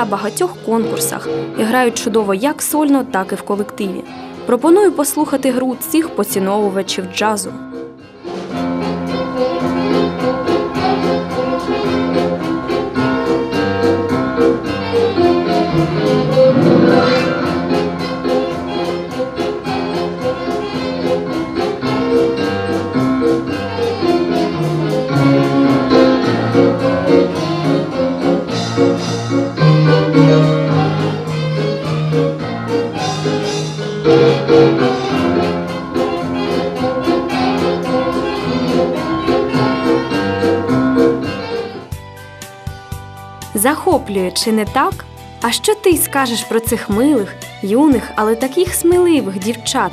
на багатьох конкурсах і грають чудово як сольно, так і в колективі. Пропоную послухати гру цих поціновувачів джазу. Захоплює, чи не так? А що ти скажеш про цих милих, юних, але таких сміливих дівчат?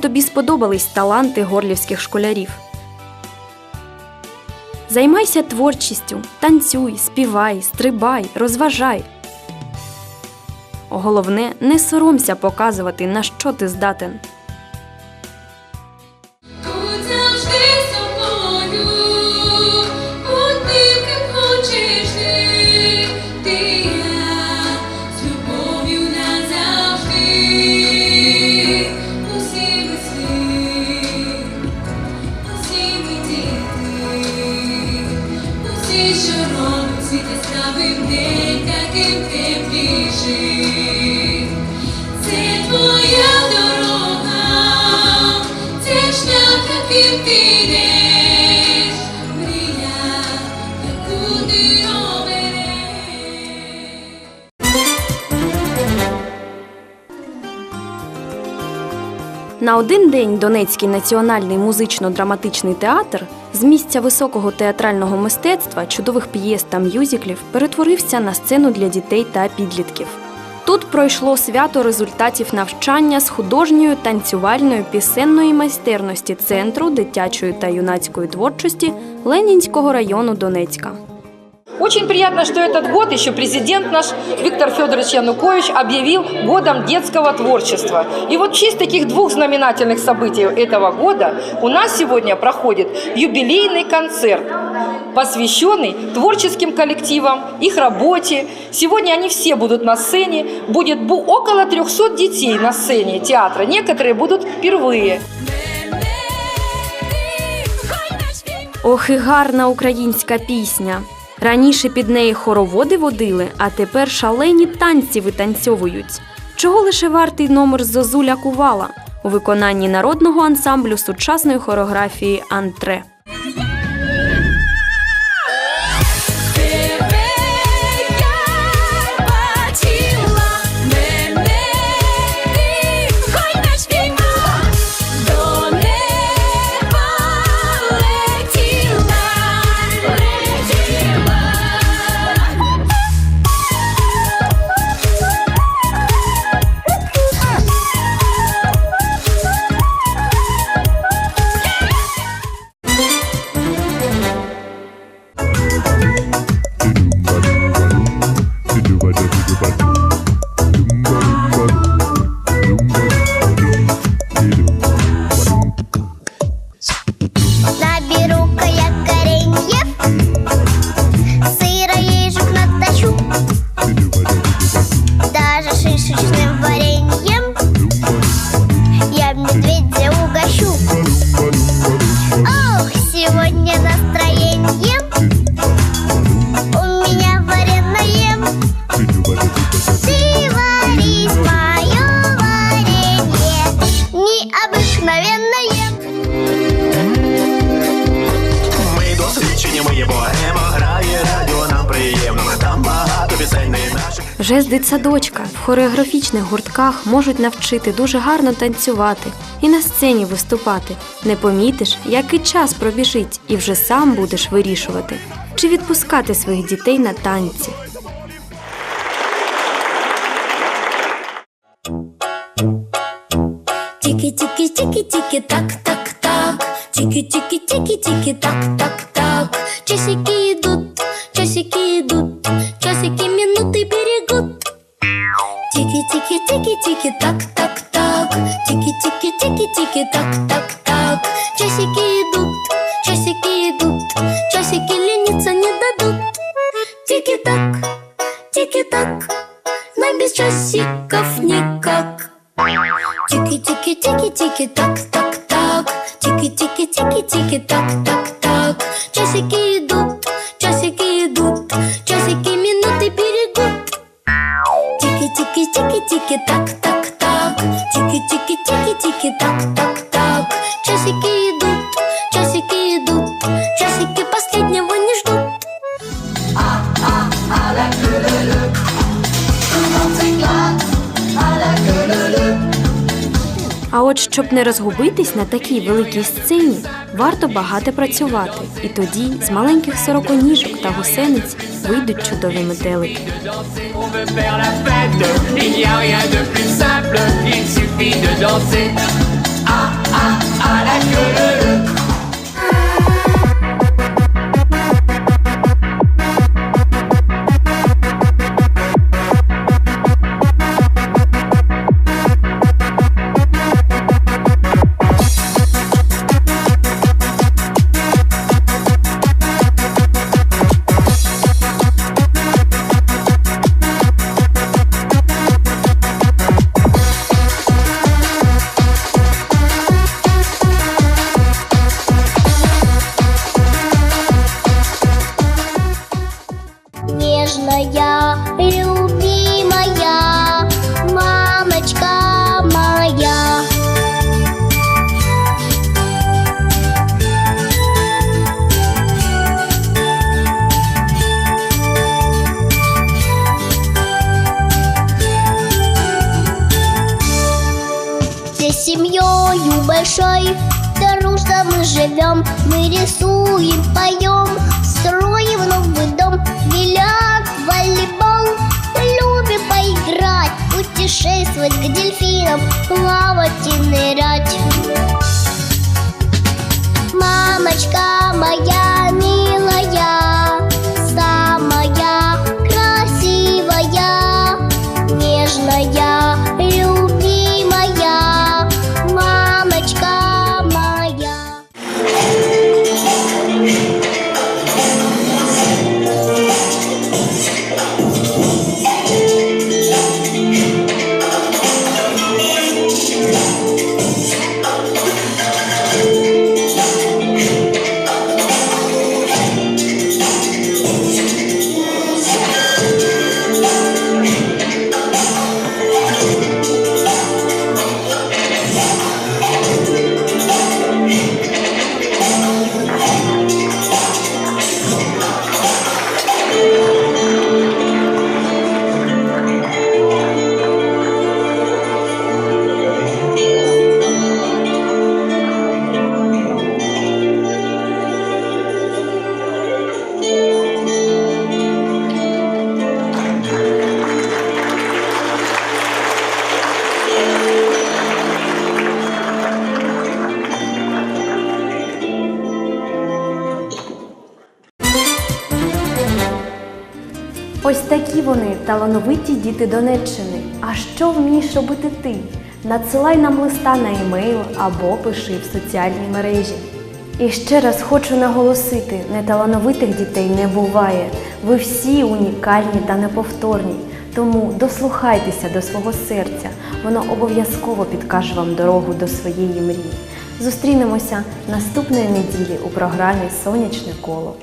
Тобі сподобались таланти горлівських школярів. Займайся творчістю, танцюй, співай, стрибай, розважай. Головне, не соромся показувати, на що ти здатен. На один день Донецький національний музично-драматичний театр з місця високого театрального мистецтва, чудових п'єс та мюзиклів перетворився на сцену для дітей та підлітків. Тут пройшло свято результатів навчання з художньої, танцювальної, пісенної майстерності Центру дитячої та юнацької творчості Ленінського району Донецька. Очень приятно, что этот год еще президент наш Виктор Федорович Янукович объявил годом детского творчества. И вот в честь таких двух знаменательных событий этого года у нас сегодня проходит юбилейный концерт, посвященный творческим коллективам, их работе. Сегодня они все будут на сцене. Будет бу- около 300 детей на сцене театра. Некоторые будут впервые. Ох, і гарна українська пісня. Раніше під неї хороводи водили, а тепер шалені танці витанцьовують. Чого лише вартий номер Зозуля Кувала у виконанні народного ансамблю сучасної хореографії Антре. Вже з дитсадочка в хореографічних гуртках можуть навчити дуже гарно танцювати і на сцені виступати. Не помітиш, як і час пробіжить, і вже сам будеш вирішувати, чи відпускати своїх дітей на танці. Тики-тики-тики-тики, так-так-так. Тики-тики-тики-тики, так-так-так. Часики Тики-тики-тики-тики, так-так-так. Тики-тики-тики-тики, так-так-так. Часики идут, Тики-тики-тики-тики, так-так-так Тики-тики-тики-тики, так-так-так Часики идут, часики от щоб не розгубитись на такій великій сцені, варто багато працювати, і тоді з маленьких сороконіжок та гусениць вийдуть чудові метелики. On veut faire мы Мы рисуем, поем Ось такі вони талановиті діти Донеччини. А що вмієш робити ти? Надсилай нам листа на емейл або пиши в соціальній мережі. І ще раз хочу наголосити: неталановитих дітей не буває. Ви всі унікальні та неповторні. Тому дослухайтеся до свого серця, воно обов'язково підкаже вам дорогу до своєї мрії. Зустрінемося наступної неділі у програмі Сонячне коло.